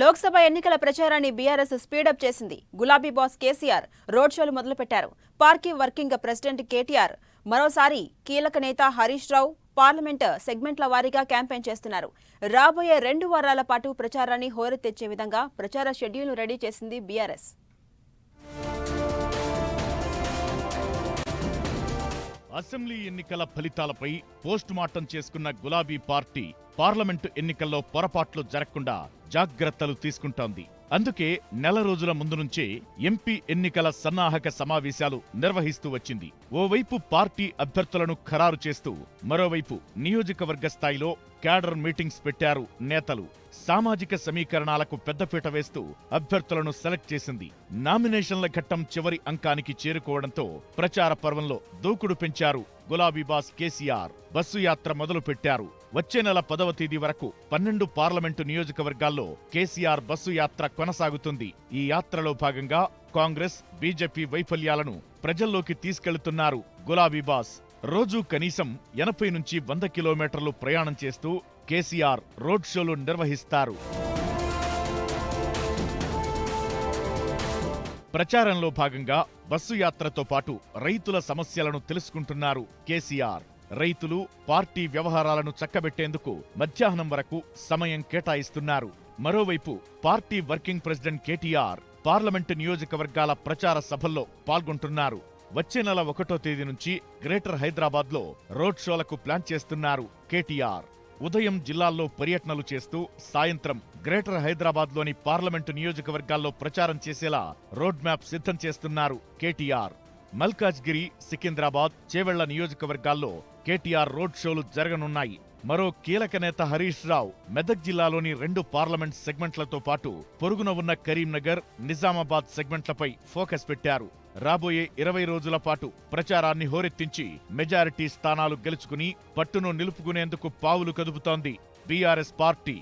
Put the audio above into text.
లోక్సభ ఎన్నికల ప్రచారాన్ని BRS speedup చేసింది గులాబీ బాస్ కేసీఆర్. రోడ్ షోలు మొదలుపెట్టారు. Party working president KTR. మరోసారి కీలక నేత హరీష్ రావు పార్లమెంట్ సెగ్మెంట్ల వారీగా క్యాంపెయిన్ చేస్తున్నారు. రాబోయే రెండు వారాల పాటు ప్రచారాన్ని హోరెత్తెచ్చే విధంగా ప్రచార షెడ్యూల్ను రెడీ చేసింది బీఆర్ఎస్. అసెంబ్లీ ఎన్నికల ఫలితాలపై పోస్ట్ మార్టం చేసుకున్న గులాబీ పార్టీ పార్లమెంటు ఎన్నికల్లో పొరపాట్లు జరగకుండా జాగ్రత్తలు తీసుకుంటోంది. అందుకే నెల రోజుల ముందు నుంచే ఎంపీ ఎన్నికల సన్నాహక సమావేశాలు నిర్వహిస్తూ వచ్చింది. ఓవైపు పార్టీ అభ్యర్థులను ఖరారు చేస్తూ మరోవైపు నియోజకవర్గ స్థాయిలో క్యాడర్ మీటింగ్స్ పెట్టారు నేతలు. సామాజిక సమీకరణాలకు పెద్దపీట వేస్తూ అభ్యర్థులను సెలెక్ట్ చేసింది. నామినేషన్ల ఘట్టం చివరి అంకానికి చేరుకోవడంతో ప్రచార పర్వంలో దూకుడు పెంచారు గులాబీ బాస్ కేసీఆర్. బస్సు యాత్ర మొదలు పెట్టారు. వచ్చే నెల పదవ తేదీ వరకు పన్నెండు పార్లమెంటు నియోజకవర్గాల్లో కేసీఆర్ బస్సు యాత్ర కొనసాగుతుంది. ఈ యాత్రలో భాగంగా కాంగ్రెస్ బీజేపీ వైఫల్యాలను ప్రజల్లోకి తీసుకెళ్తున్నారు. గులాబీ బాస్ రోజూ కనీసం ఎనభై నుంచి వంద కిలోమీటర్లు ప్రయాణం చేస్తూ కేసీఆర్ రోడ్ షోలు నిర్వహిస్తారు. ప్రచారంలో భాగంగా బస్సు యాత్రతో పాటు రైతుల సమస్యలను తెలుసుకుంటున్నారు కేసీఆర్. రైతులు పార్టీ వ్యవహారాలను చక్కబెట్టేందుకు మధ్యాహ్నం వరకు సమయం కేటాయిస్తున్నారు. మరోవైపు party working president KTR parliament నియోజకవర్గాల ప్రచార సభల్లో పాల్గొంటున్నారు. వచ్చే నెల ఒకటో తేదీ నుంచి గ్రేటర్ హైదరాబాద్లో రోడ్ షోలకు ప్లాన్ చేస్తున్నారు కేటీఆర్. ఉదయం జిల్లాల్లో పర్యటనలు చేస్తూ సాయంత్రం గ్రేటర్ హైదరాబాద్లోని పార్లమెంటు నియోజకవర్గాల్లో ప్రచారం చేసేలా రోడ్ మ్యాప్ సిద్ధం చేస్తున్నారు కేటీఆర్. మల్కాజ్గిరి సికింద్రాబాద్ చేవెళ్ళ నియోజకవర్గాల్లో కేటీఆర్ రోడ్ షోలు జరగనున్నాయి. మరో కీలక నేత హరీష్ రావు మెదక్ జిల్లాలోని రెండు పార్లమెంట్ సెగ్మెంట్లతో పాటు పొరుగున ఉన్న కరీంనగర్ నిజామాబాద్ సెగ్మెంట్లపై ఫోకస్ పెట్టారు. రాబోయే ఇరవై రోజుల పాటు ప్రచారాన్ని హోరెత్తించి మెజారిటీ స్థానాలు గెలుచుకుని పట్టును నిలుపుకునేందుకు పావులు కదుపుతోంది బీఆర్ఎస్ పార్టీ.